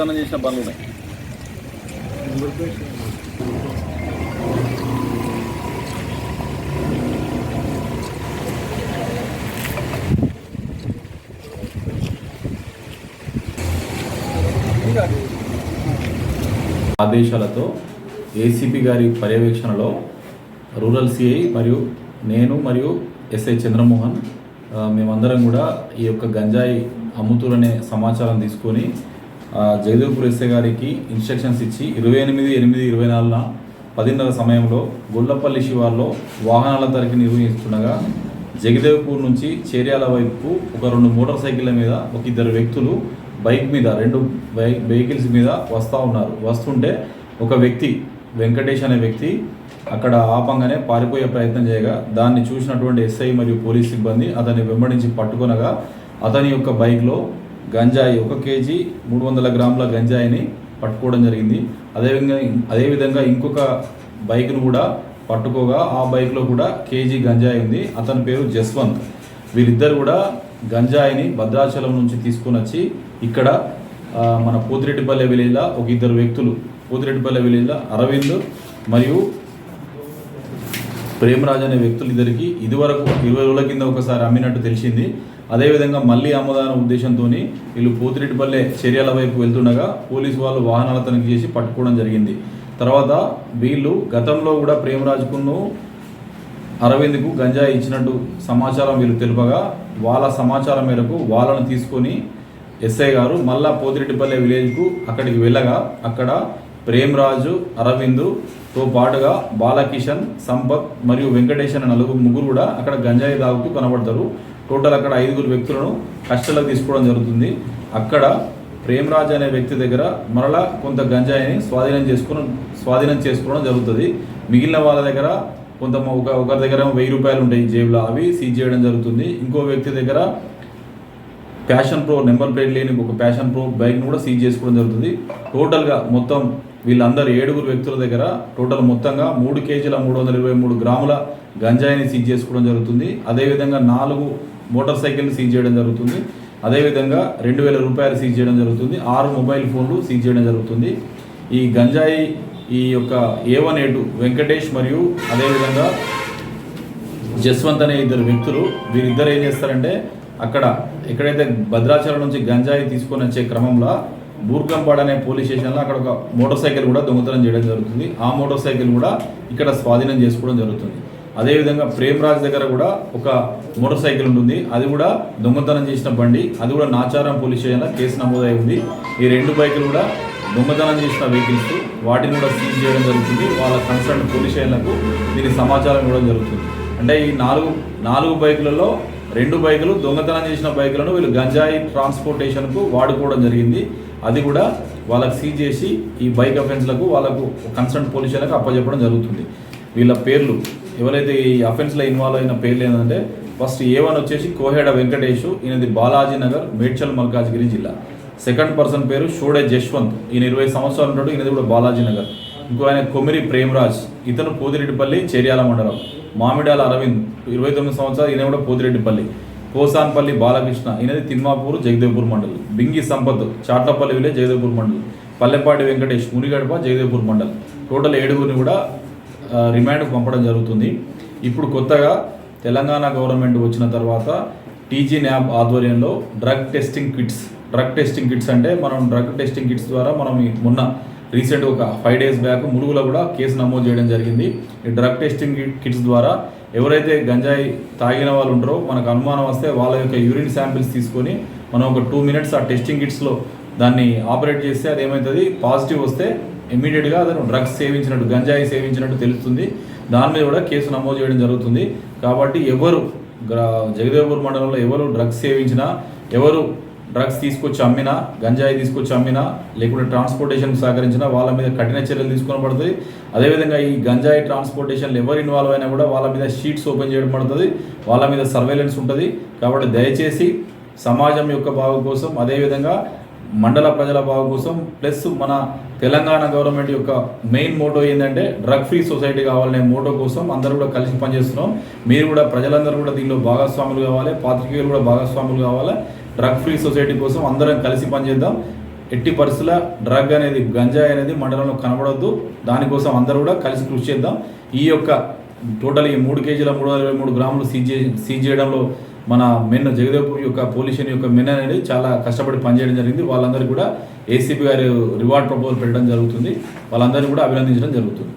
దొంగతనం చేసిన పనులు ఉన్నాయి. ఆదేశాలతో ఏసీపీ గారి పర్యవేక్షణలో రూరల్ సిఐ మరియు నేను మరియు ఎస్ఐ చంద్రమోహన్ మేమందరం కూడా ఈ యొక్క గంజాయి అమ్ముతురనే సమాచారం తీసుకొని జగదేవ్పూర్ ఎస్ఐ గారికి ఇన్స్ట్రక్షన్స్ ఇచ్చి ఇరవై ఎనిమిది ఎనిమిది ఇరవై నాలుగున పదిన్నర సమయంలో గుళ్ళపల్లి శివార్లో వాహనాల తరగతి నిర్వహిస్తుండగా జగదేవ్పూర్ నుంచి చేర్యాల వైపుకు ఒక రెండు మోటార్ సైకిళ్ళ మీద ఒక ఇద్దరు వ్యక్తులు బైక్ మీద రెండు బైక్ వెహికల్స్ మీద వస్తూ ఉన్నారు. వస్తుంటే ఒక వ్యక్తి వెంకటేష్ అనే వ్యక్తి అక్కడ ఆపంగానే పారిపోయే ప్రయత్నం చేయగా దాన్ని చూసినటువంటి ఎస్ఐ మరియు పోలీస్ సిబ్బంది అతన్ని వెంబడించి పట్టుకొనగా అతని యొక్క బైక్లో గంజాయి ఒక కేజీ మూడు వందల గ్రాముల గంజాయిని పట్టుకోవడం జరిగింది. అదేవిధంగా అదేవిధంగా ఇంకొక బైక్ను కూడా పట్టుకోగా ఆ బైక్లో కూడా కేజీ గంజాయి ఉంది. అతని పేరు జస్వంత్. వీరిద్దరు కూడా గంజాయిని భద్రాచలం నుంచి తీసుకొని వచ్చి ఇక్కడ మన పోతిరెడ్డిపల్లె విలేజ్లో ఒక ఇద్దరు వ్యక్తులు పోతిరెడ్డిపల్లె విలేజ్లో అరవింద్ మరియు ప్రేమరాజ్ అనే వ్యక్తులు ఇద్దరికి ఇదివరకు ఇరవై రోజుల కింద ఒకసారి అమ్మినట్టు తెలిసింది. అదేవిధంగా మళ్ళీ అమ్మదాన ఉద్దేశంతో వీళ్ళు పోతిరెడ్డిపల్లె చర్యల వైపు వెళ్తుండగా పోలీసు వాళ్ళు వాహనాల తనిఖీ చేసి పట్టుకోవడం జరిగింది. తర్వాత వీళ్ళు గతంలో కూడా ప్రేమరాజుకును అరవింద్కు గంజా ఇచ్చినట్టు సమాచారం వీళ్ళు తెలుపగా వాళ్ళ సమాచారం మేరకు వాళ్ళను తీసుకొని ఎస్ఐ గారు మళ్ళా పోతిరెడ్డిపల్లె విలేజ్కు అక్కడికి వెళ్ళగా అక్కడ ప్రేమరాజు తో పాటుగా బాలకిషన్ సంపత్ మరియు వెంకటేష్ అనే నలుగురు ముగ్గురు కూడా అక్కడ గంజాయి తాగుతూ కనబడతారు. టోటల్ అక్కడ ఐదుగురు వ్యక్తులను కష్టలకు తీసుకోవడం జరుగుతుంది. అక్కడ ప్రేమరాజ్ అనే వ్యక్తి దగ్గర మరలా కొంత గంజాయిని స్వాధీనం చేసుకుని స్వాధీనం చేసుకోవడం జరుగుతుంది. మిగిలిన వాళ్ళ దగ్గర కొంత ఒక ఒకరి దగ్గర వెయ్యి రూపాయలు ఉంటాయి జేబులో అవి సీజ్ చేయడం జరుగుతుంది. ఇంకో వ్యక్తి దగ్గర ప్యాషన్ ప్రో నెంబర్ ప్లేట్ లేని ఒక ప్యాషన్ ప్రో బైక్ను కూడా సీజ్ చేసుకోవడం జరుగుతుంది. టోటల్గా మొత్తం వీళ్ళందరూ ఏడుగురు వ్యక్తుల దగ్గర టోటల్ మొత్తంగా మూడు కేజీల మూడు వందల ఇరవై మూడు గ్రాముల గంజాయిని సీజ్ చేసుకోవడం జరుగుతుంది. అదేవిధంగా నాలుగు మోటార్ సైకిల్ని సీజ్ చేయడం జరుగుతుంది. అదేవిధంగా రెండు వేల రూపాయలు సీజ్ చేయడం జరుగుతుంది. ఆరు మొబైల్ ఫోన్లు సీజ్ చేయడం జరుగుతుంది. ఈ గంజాయి ఈ యొక్క ఏ వన్ ఏ వెంకటేష్ మరియు అదేవిధంగా జస్వంత్ అనే ఇద్దరు వ్యక్తులు వీరిద్దరు ఏం చేస్తారంటే అక్కడ ఎక్కడైతే భద్రాచలం నుంచి గంజాయి తీసుకొని వచ్చే క్రమంలో బూర్గంపాడ్ అనే పోలీస్ స్టేషన్లో అక్కడ ఒక మోటార్ సైకిల్ కూడా దొంగతనం చేయడం జరుగుతుంది. ఆ మోటార్ సైకిల్ కూడా ఇక్కడ స్వాధీనం చేసుకోవడం జరుగుతుంది. అదేవిధంగా ప్రేమరాజ్ దగ్గర కూడా ఒక మోటార్ సైకిల్ ఉంటుంది. అది కూడా దొంగతనం చేసిన బండి. అది కూడా నాచారం పోలీస్ స్టేషన్లో కేసు నమోదై ఉంది. ఈ రెండు బైకులు కూడా దొంగతనం చేసిన వెహికల్స్. వాటిని కూడా సీజ్ చేయడం జరుగుతుంది. వాళ్ళ కన్సర్న్ పోలీస్ స్టేషన్లకు దీని సమాచారం ఇవ్వడం జరుగుతుంది. అంటే ఈ నాలుగు నాలుగు బైకులలో రెండు బైకులు దొంగతనం చేసిన బైకులను వీళ్ళు గంజాయి ట్రాన్స్పోర్టేషన్కు వాడుకోవడం జరిగింది. అది కూడా వాళ్ళకు సీజ్ చేసి ఈ బైక్ అఫెన్స్లకు వాళ్ళకు కన్సర్న్ పోలీసులకు అప్పచెప్పడం జరుగుతుంది. వీళ్ళ పేర్లు ఎవరైతే ఈ అఫెన్స్లో ఇన్వాల్వ్ అయిన పేర్లు ఏంటంటే ఫస్ట్ ఏ వన్ వచ్చేసి కోహెడ వెంకటేష్ ఈయనది బాలాజీ నగర్ మేడ్చల్ మల్కాజ్గిరి జిల్లా. సెకండ్ పర్సన్ పేరు షోడే జశ్వంత్. ఈయన ఇరవై సంవత్సరాలు ఉంటాడు ఈయనది కూడా బాలాజీ నగర్. ఇంకో ఆయన కొమిరి ప్రేమరాజ్ ఇతను కోదిరెడ్డిపల్లి చేర్యాల మండలం. మామిడాల అరవింద్ ఇరవై తొమ్మిది సంవత్సరాలు ఈయన కూడా పోతిరెడ్డిపల్లి కోసాన్పల్లి బాలకృష్ణ ఈయనది తిమ్మాపూర్ జగదేవ్పూర్ మండలం బింగి సంపత్ చాట్లపల్లి విలే జగదేవ్పూర్ మండలం పల్లెపాటి వెంకటేష్ మునిగడప జగదేవ్పూర్ మండల్. టోటల్ ఏడుగురిని కూడా రిమాండ్కు పంపడం జరుగుతుంది. ఇప్పుడు కొత్తగా తెలంగాణ గవర్నమెంట్ వచ్చిన తర్వాత టీజీ న్యాబ్ ఆధ్వర్యంలో drug testing kits drug testing kits అంటే మనం డ్రగ్ టెస్టింగ్ కిట్స్ ద్వారా మనం మొన్న రీసెంట్ ఒక ఫైవ్ డేస్ బ్యాక్ ములుగులో కూడా కేసు నమోదు చేయడం జరిగింది. ఈ డ్రగ్ టెస్టింగ్ కిట్స్ ద్వారా ఎవరైతే గంజాయి తాగిన వాళ్ళు ఉంటారో మనకు అనుమానం వస్తే వాళ్ళ యొక్క యూరిన్ శాంపిల్స్ తీసుకొని మనం ఒక టూ మినిట్స్ ఆ టెస్టింగ్ కిట్స్లో దాన్ని ఆపరేట్ చేస్తే అది ఏమవుతుంది పాజిటివ్ వస్తే ఇమీడియట్గా అతను డ్రగ్స్ సేవించినట్టు గంజాయి సేవించినట్టు తెలుస్తుంది. దాని మీద కూడా కేసు నమోదు చేయడం జరుగుతుంది. కాబట్టి ఎవరు గ్రా- జగదేవ్పూర్ మండలంలో ఎవరు డ్రగ్స్ సేవించినా ఎవరు డ్రగ్స్ తీసుకొచ్చి అమ్మినా గంజాయి తీసుకొచ్చి అమ్మినా లేకుంటే ట్రాన్స్పోర్టేషన్ సహకరించినా వాళ్ళ మీద కఠిన చర్యలు తీసుకొని పడుతుంది. అదేవిధంగా ఈ గంజాయి ట్రాన్స్పోర్టేషన్లు ఎవరు ఇన్వాల్వ్ అయినా కూడా వాళ్ళ మీద షీట్స్ ఓపెన్ చేయడం పడుతుంది. వాళ్ళ మీద సర్వేలెన్స్ ఉంటుంది. కాబట్టి దయచేసి సమాజం యొక్క బాగు కోసం అదేవిధంగా మండల ప్రజల బాగు కోసం ప్లస్ మన తెలంగాణ గవర్నమెంట్ యొక్క మెయిన్ మోటో ఏంటంటే డ్రగ్ ఫ్రీ సొసైటీ కావాలనే మోటో కోసం అందరూ కూడా కలిసి పనిచేస్తున్నాం. మీరు కూడా ప్రజలందరూ కూడా దీనిలో భాగస్వాములు కావాలి. పాత్రికేయులు కూడా భాగస్వాములు కావాలి. డ్రగ్ ఫ్రీ సొసైటీ కోసం అందరం కలిసి పనిచేద్దాం. ఎట్టి పరిస్థితుల డ్రగ్ అనేది గంజాయి అనేది మండలంలో కనబడద్దు. దానికోసం అందరూ కూడా కలిసి కృషి చేద్దాం. ఈ యొక్క టోటల్ ఈ మూడు కేజీల మూడు వందల ఇరవై మూడు గ్రాములు సీజ్ సీజ్ చేయడంలో మన మెన్ జగదేవ్పూర్ యొక్క పోలీషన్ యొక్క మెన్ అనేది చాలా కష్టపడి పనిచేయడం జరిగింది. వాళ్ళందరికీ కూడా ఏసీబీ గారు రివార్డ్ ప్రపోజల్ పెట్టడం జరుగుతుంది. వాళ్ళందరినీ కూడా అభినందించడం జరుగుతుంది.